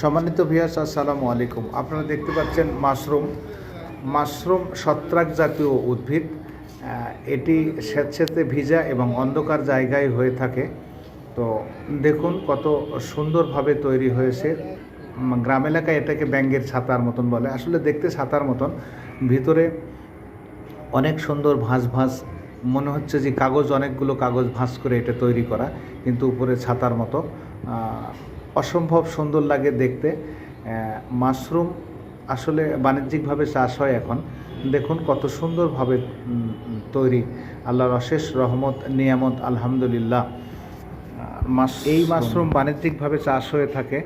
সম্মানিত ভিয়াস আসসালামু আলাইকুম। আপনারা দেখতে পাচ্ছেন মাশরুম মাশরুম ছত্রাক জাতীয় উদ্ভিদ। এটি স্বেচ্ছাতে ভিজা এবং অন্ধকার জায়গায় হয়ে থাকে। তো দেখুন কত সুন্দরভাবে তৈরি হয়েছে। গ্রাম এলাকায় এটাকে ব্যাঙ্গের ছাতার মতন বলে। আসলে দেখতে ছাতার মতন। ভিতরে অনেক সুন্দর ভাঁজ ভাঁজ। মনে হচ্ছে যে কাগজ, অনেকগুলো কাগজ ভাঁজ করে এটা তৈরি করা, কিন্তু উপরে ছাতার মতো। অসম্ভব সুন্দর লাগে দেখতে। মাশরুম আসলে বাণিজ্যিকভাবে চাষ হয় এখন। দেখুন কত সুন্দরভাবে তৈরি। আল্লাহর অশেষ রহমত নিয়ামত আলহামদুলিল্লাহ। মাস এই মাশরুম। বাণিজ্যিকভাবে চাষ হয়ে থাকে।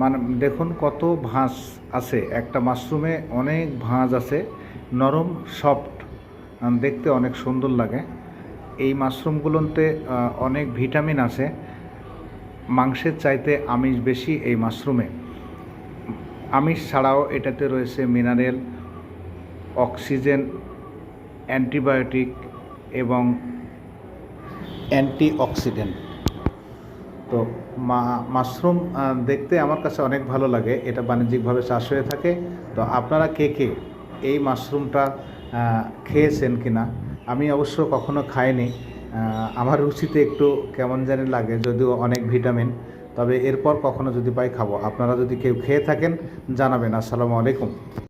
মানে দেখুন কত ভাঁজ আছে। একটা মাশরুমে অনেক ভাঁজ আছে। নরম সফট দেখতে অনেক সুন্দর লাগে। এই মাশরুমগুলোতে অনেক ভিটামিন আছে। মাংসের চাইতে আমিষ বেশি এই মাশরুমে। আমিষ ছাড়াও এটাতে রয়েছে মিনারেল, অক্সিজেন, অ্যান্টিবায়োটিক এবং অ্যান্টিঅক্সিডেন্ট। তো মা, মাশরুম দেখতে আমার কাছে অনেক ভালো লাগে। এটা বাণিজ্যিকভাবে চাষ হয়ে থাকে। তো আপনারা কে কে এই মাশরুমটা খেয়েছেন কি না আমি অবশ্য কখনো খাইনি। আমার রুচিতে একটু কেমন জানি লাগে, যদিও অনেক ভিটামিন, তবে এরপর কখনো যদি পাই খাব। আপনারা যদি কেউ খেয়ে থাকেন, জানাবেন। আসসালামু আলাইকুম।